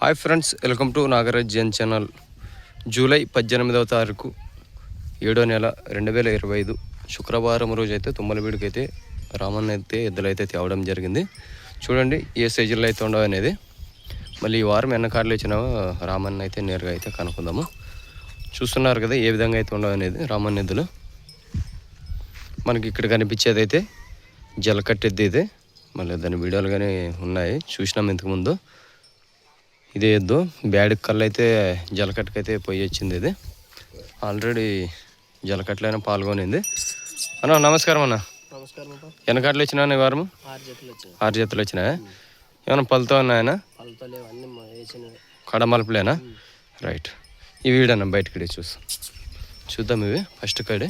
Hi friends welcome to Nagaraj Jan channel. July పద్దెనిమిదవ తారీఖు ఏడో నెల రెండు వేల ఇరవై ఐదు. శుక్రవారం రోజు అయితే తుమ్మలబీడికి అయితే రామన్న అయితే ఎద్దులైతే తేవడం జరిగింది. చూడండి ఏ సైజుల్లో అయితే ఉండవు అనేది. మళ్ళీ ఈ వారం ఎన్నకాడలు ఇచ్చిన రామన్న అయితే నేరుగా అయితే కనుక్కుందాము. చూస్తున్నారు కదా ఏ విధంగా అయితే ఉండవు అనేది రామన్న ఎద్దులు. మనకి ఇక్కడ కనిపించేది అయితే జలకట్టెద్ది ఇది. మళ్ళీ దాని వీడియోలు కానీ ఉన్నాయి చూసినాం ఇంతకుముందు ఇది ఎద్దు. బ్యాడ్ కళ్ళు అయితే జలకట్టుకైతే పోయి వచ్చింది ఇది. ఆల్రెడీ జలకట్లైనా పాల్గొనింది. అన్న నమస్కారం అన్న. ఎన్నకట్లు వచ్చినా ఈ వారం ఆరు జతలు వచ్చినాయా ఏమైనా పలుతో ఉన్నాయనా కడమలుపులేనా రైట్. ఈ వీడన్న బయటకి చూస్తాం. చూద్దాం ఇవి ఫస్ట్ కాడే.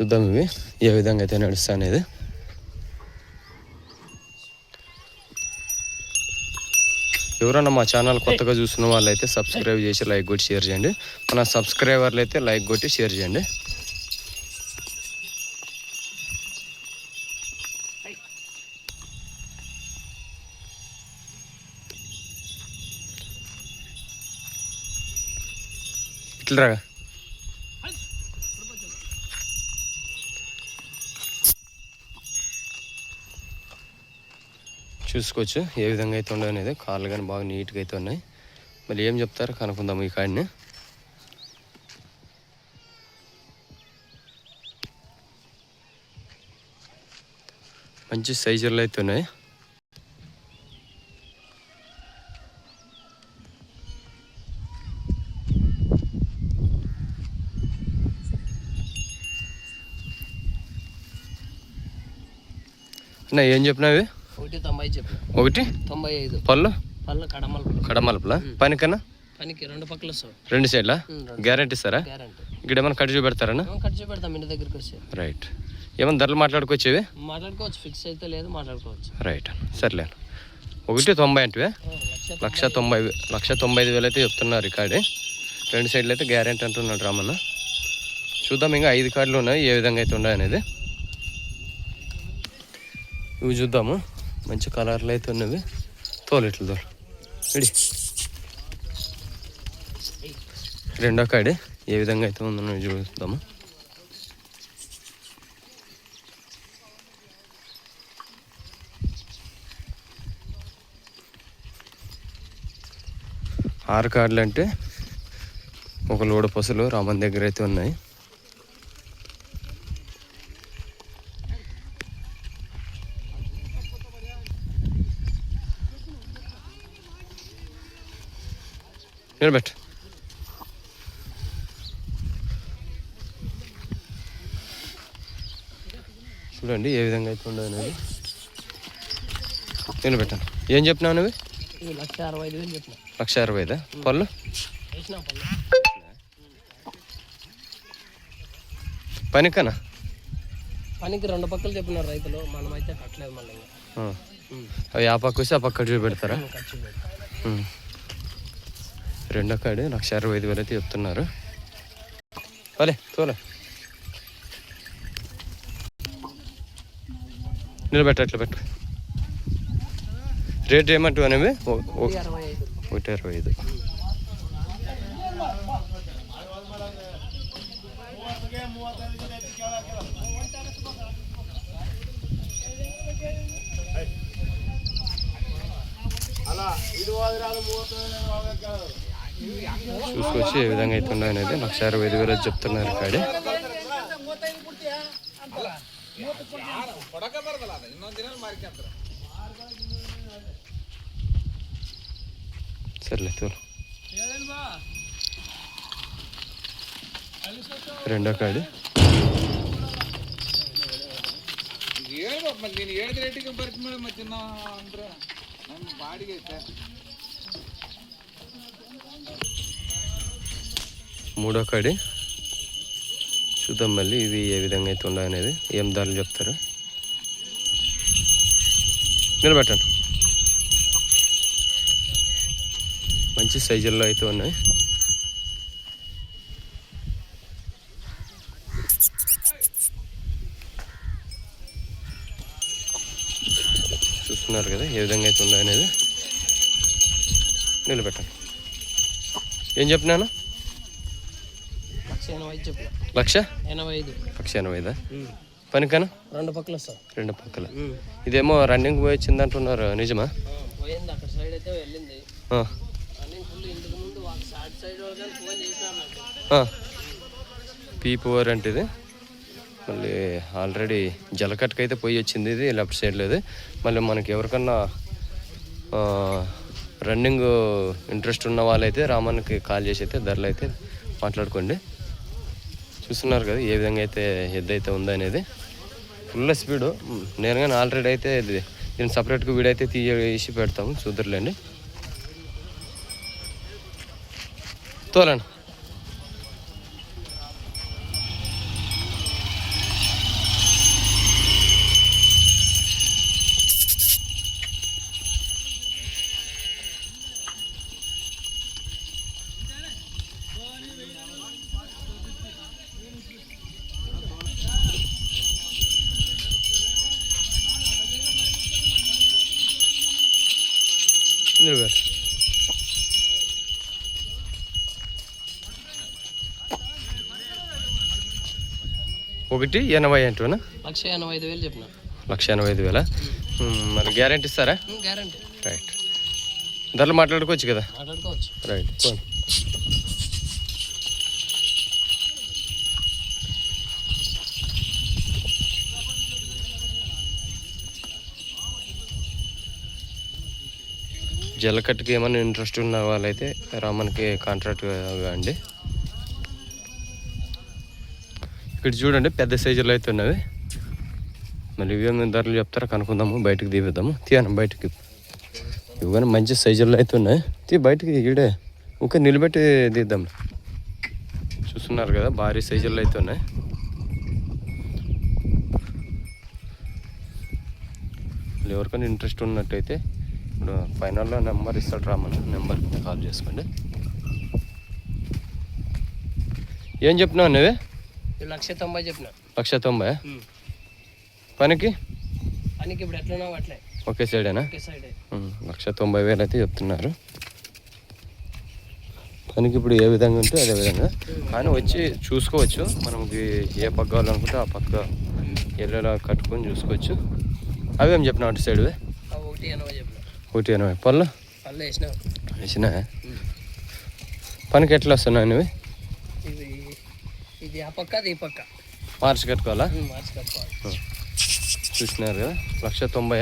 చూద్దాం ఇవి. ఏ విధంగా అయితే నడుస్తా అనేది ఎవరన్నా మా ఛానల్ కొత్తగా చూస్తున్న వాళ్ళు అయితే సబ్స్క్రైబ్ చేసి లైక్ కొట్టి షేర్ చేయండి. మన సబ్స్క్రైబర్లు అయితే లైక్ కొట్టి షేర్ చేయండి. ఇట్లా చూసుకోవచ్చు ఏ విధంగా అయితే ఉండవు అనేది. కార్లు కానీ బాగా నీట్గా అయితే ఉన్నాయి. మరి ఏం చెప్తారో కనుక్కుందాము ఈ కాడిని. మంచి సైజులు అయితే ఉన్నాయి. అన్న ఏం చెప్పినావి? ఒకటి తొంభై ఒకటి? తొంభై ఐదు. పళ్ళు? పళ్ళు కడమలు. కడమలుపులా? పనికన్నా? పనికి రెండు పక్కల రెండు సైడ్లా? గ్యారంటీ ఇస్తారా? ఇక్కడ ఏమైనా కట్ చూపెడతారన్నా ఖర్చు చూపెడతాం ఇంటి దగ్గరికి వచ్చి. రైట్. ఏమైనా ధరలు మాట్లాడుకోవచ్చేవి మాట్లాడుకోవచ్చు ఫిక్స్ అయితే లేదు మాట్లాడుకోవచ్చు. రైట్. సర్లే. ఒకటి తొంభై అంటే లక్ష తొంభై. లక్ష తొంభై ఐదు వేలు అయితే చెప్తున్నారు ఈ కాడే రెండు సైడ్లు అయితే గ్యారెంటీ అంటున్నాడు రామన్న. చూద్దాం ఇంకా ఐదు కార్డులు ఉన్నాయి ఏ విధంగా అయితే ఉన్నాయి అనేది. ఇవి చూద్దాము. మంచి కలర్లు అయితే ఉన్నవి. తోలు తోలు. ఇడి. రెండో కాడి ఏ విధంగా అయితే ఉందో చూద్దాము. ఆరు కార్డులు అంటే ఒక లోడ పసులు రామన్ దగ్గర అయితే ఉన్నాయి. నిలబెట్టు చూడండి ఏ విధంగా అయితే ఉండదు అనేది. నిలబెట్టాను ఏం చెప్పినావు నువ్వు? లక్ష అరవై ఐదు వేలు చెప్పిన. లక్ష అరవై ఐదా? పళ్ళు? పనికనా? పనికి రెండు పక్కలు చెప్పినారు రైతులు. మనం అయితే కట్టలేదు మళ్ళీ. అవి ఆ పక్క వస్తే ఆ పక్క ఖర్చు పెడతాం. ఉమ్. రెండో కాడి లక్ష అరవై ఐదు వేలు అయితే చెప్తున్నారు. పలే తోలే. నిలబెట్ట అట్లా పెట్టు. రేట్ ఏమంటు అనేవి ఒకటి అరవై ఐదు. ఒకటి అరవై ఐదు చూసుకొచ్చి ఏ విధంగా అయితే ఉన్నాయి అనేది లక్ష అరవై ఐదు వేలు చెప్తున్నారు కాడి సర్లే తోలు రెండో కాడి ನೀನು ಹೇಳಿದ ರೇಟಿಗೆ ಬರ್ತೀನಿ ಮತ್ತೆ ನಾ ಅಂದ್ರೆ ನನ್ನ ಬಾಡಿಗೆ ಐತೆ మూడో కాడి. చూద్దాం మళ్ళీ ఇవి ఏ విధంగా అయితే ఉన్నాయనేది ఏం ధరలు చెప్తారు? నిలబెట్టండి. మంచి సైజుల్లో అయితే ఉన్నాయి. చూస్తున్నారు కదా ఏ విధంగా అయితే ఉందో అనేది. నిలబెట్టండి. ఏం చెప్పినాను? లక్ష? ఎనభై ఐదు. చెప్పిన లక్ష ఎనభై ఐదు? పనికనా? రెండు పక్కలు వస్తాం రెండు పక్కల. ఇదేమో రన్నింగ్ పోయి వచ్చింది అంటున్నారు నిజమా? పోయింది అక్కడ సైడ్ అయితే వెళ్ళింది. సైడ్ సైడ్ అంటే ఇది మళ్ళీ ఆల్రెడీ జలకట్కి అయితే పోయి వచ్చింది ఇది లెఫ్ట్ సైడ్లో ఇది మళ్ళీ మనకి ఎవరికన్నా రన్నింగ్ ఇంట్రెస్ట్ ఉన్న వాళ్ళైతే రామన్కి కాల్ చేసి అయితే ధరలు అయితే మాట్లాడుకోండి. చూస్తున్నారు కదా ఏ విధంగా అయితే ఎద్దు అయితే ఉందో అనేది. ఫుల్ స్పీడు నేను కానీ ఆల్రెడీ అయితే దీన్ని సపరేట్గా వీడైతే అయితే తీసి పెడతాము చూద్దరులేండి. తోలండి. నిలబెట్టు ఒకటి ఎనభై అంటున్నా లక్ష ఎనభై ఐదు వేలు చెప్పిన. లక్ష ఎనభై ఐదు వేల? మరి గ్యారంటీ ఇస్తారా? గ్యారంటీ. రైట్. ధరలు మాట్లాడుకోవచ్చు కదా? మాట్లాడుకోవచ్చు. రైట్ జలకట్టుకి ఏమైనా ఇంట్రెస్ట్ ఉన్న వాళ్ళైతే రామన్కి కాంట్రాక్ట్ అండి ఇక్కడ చూడండి పెద్ద సైజులో అయితే ఉన్నవి మళ్ళీ ఇవేమి ధరలు చెప్తారా? కనుక్కుందాము బయటకు తీపిద్దాము తీయను బయటకి ఇవి కానీ మంచి సైజుల్లో అయితే ఉన్నాయి. తీ బయటకి ఈడే. ఇంకా నిలబెట్టి తీద్దాం చూస్తున్నారు కదా భారీ సైజుల్లో అయితే ఉన్నాయి. మళ్ళీ ఎవరికైనా ఇంట్రెస్ట్ ఉన్నట్టయితే ఇప్పుడు ఫైనల్లో నెంబర్ ఇస్తాడు రామన్న నెంబర్కి కాల్ చేసుకోండి. ఏం చెప్తున్నావు నువ్వే? లక్ష తొంభై చెప్పిన. లక్ష తొంభై? పనికి? పనికి ఇప్పుడు ఎట్లనో అట్లే. ఒకే సైడేనా? లక్ష తొంభై వేలు అయితే చెప్తున్నారు. పనికి ఇప్పుడు ఏ విధంగా ఉంటే అదే విధంగా. కానీ వచ్చి చూసుకోవచ్చు. మనకి ఏ పక్క కావాలనుకుంటే ఆ పక్క ఎల్లులా కట్టుకొని చూసుకోవచ్చు. అవేం చెప్పినావు అటు సైడ్ ఒకటి ఎనభై చెప్పిన. ఒకటి ఎనభై. పళ్ళు? పళ్ళు వేసిన. పనికి ఎట్లా వస్తున్నాయి నువ్వు? ఇది ఇది ఆ పక్క అది ఈ పక్క. మార్చి కట్టుకోవాలా? మార్చి కట్టుకోవాలి. చూసినారు కదా? లక్ష తొంభై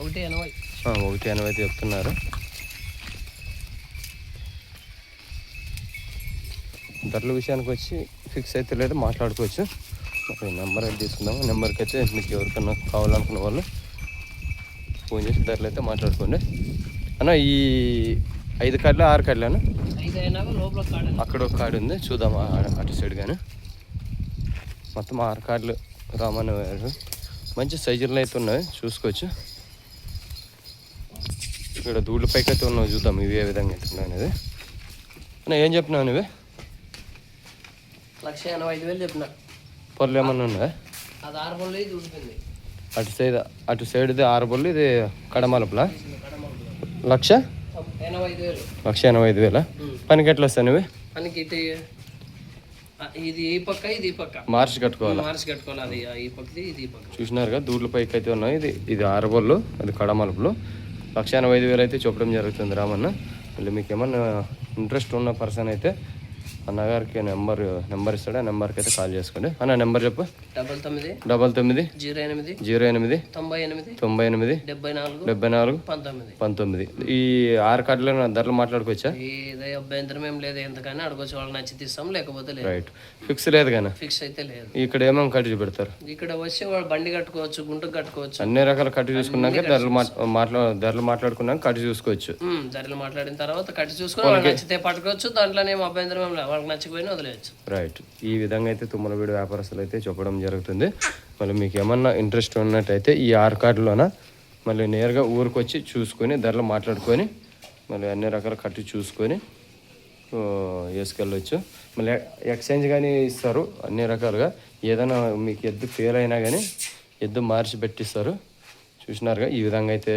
ఒకటి ఎనభై. ఒకటి ఎనభై అయితే చెప్తున్నారు. ధరల విషయానికి వచ్చి ఫిక్స్ అయితే లేదు మాట్లాడుకోవచ్చు. మరి నెంబర్ అయితే తీసుకుందాము? నెంబర్కి అయితే మీకు ఎవరికన్నా కావాలనుకున్న వాళ్ళు ఫోన్ చేసి ధరలు అయితే మాట్లాడుకోండి. అన్న ఈ ఐదు కార్డులు ఆరు లోపల కాడ అక్కడ ఒక కార్డు ఉంది. చూద్దాం అటు సైడ్ కానీ మొత్తం ఆరు కార్డులు రామన్న గారు. మంచి సైజుల్లో అయితే ఉన్నాయి. చూసుకోవచ్చు. ఇక్కడ దూళ్ళ పైకి అయితే ఉన్నావు చూద్దాం ఇవి ఏ విధంగా అయితే ఉన్నాయి అనేది. అన్న ఏం చెప్పినావు నువ్వే? లక్ష ఎనభై ఐదు వేలు చెప్పిన. పొరలు ఏమన్నా ఉన్నాయా? అది ఆరు ఉడిపింది అటు సైడ్ అటు సైడ్ది ఆరు బొల్లు ఇది కడమలుపులా లక్ష? లక్ష ఎనభై ఐదు వేల? పనికి ఎట్లా వస్తాయి నువ్వు? ఇది ఈ పక్క ఇది పక్క. మార్చి కట్టుకోవాలి? మార్చి కట్టుకోవాలి అది ఆ, ఈ పక్కది ఇది ఈ పక్క చూసినారుగా దూడ్ల పైకి అయితే ఉన్నాయి. ఇది ఇది ఆరుబొల్లు అది కడమలుపులు లక్ష ఎనభై ఐదు వేలు అయితే చెప్పడం జరుగుతుంది రామన్న. మళ్ళీ మీకు ఏమన్నా ఇంట్రెస్ట్ ఉన్న పర్సన్ అయితే అన్నగారికి నెంబర్ నెంబర్ ఇస్తాడు? ఆ నెంబర్కి అయితే కాల్ చేసుకోండి. అన్న నెంబర్ చెప్పు. డబల్ తొమ్మిది. డబల్ తొమ్మిది. జీరో ఎనిమిది. జీరో ఎనిమిది. తొంభై ఎనిమిది. తొంభై ఎనిమిది. డెబ్బై నాలుగు. డెబ్బై నాలుగు. పంతొమ్మిది. పంతొమ్మిది. ఈ ఆరు కార్డులో ధరలు మాట్లాడుకోవచ్చా? ఏదో అభ్యంతరం ఏం లేదు. ఎంతకని అడగొచ్చు. వాళ్ళు నచ్చి తీస్తాం లేకపోతే లేదు. రైట్ ఫిక్స్ లేదు కానీ ఫిక్స్ అయితే లేదు. ఇక్కడ ఏమేమి కట్టి చూపెడతారు? ఇక్కడ వచ్చి వాళ్ళు బండి కట్టుకోవచ్చు గుంటకు కట్టుకోవచ్చు. అన్ని రకాల కట్టి చూసుకున్నాక ధరలు మాట్- మాట్లా ధరలు మాట్లాడుకున్నాక కట్టి చూసుకోవచ్చు. ధరలు మాట్లాడిన తర్వాత కట్టి చూసుకొని నచ్చితే పట్టుకోవచ్చు. దాంట్లోనే ఏం అభ్యంతరం ఏం లేదు. వాళ్ళకి నచ్చకపోయినా వదిలేయచ్చు. రైట్ ఈ విధంగా అయితే తుమ్మలవీడు వ్యాపారస్తులు అయితే చెప్పడం జరుగుతుంది. మళ్ళీ మీకు ఏమన్నా ఇంట్రెస్ట్ ఉన్నట్టయితే ఈ ఆర్ కార్డులోన మళ్ళీ నేరుగా ఊరికి వచ్చి చూసుకొని ధరలు మాట్లాడుకొని మళ్ళీ అన్ని రకాల కట్టి చూసుకొని ఆ, వేసుకెళ్ళొచ్చు. మళ్ళీ ఎక్స్చేంజ్ కానీ ఇస్తారు అన్ని రకాలుగా. ఏదైనా మీకు ఎద్దు ఫెయిల్ అయినా కానీ ఎద్దు మార్చి పెట్టిస్తారు. చూసినారుగా ఈ విధంగా అయితే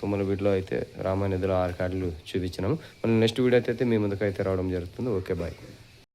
తుమ్మల వీడిలో అయితే రామానిధిలో ఆరు కార్డులు చూపించినాము. మళ్ళీ నెక్స్ట్ వీడియో అయితే మీ ముందుకు అయితే రావడం జరుగుతుంది. Okay bye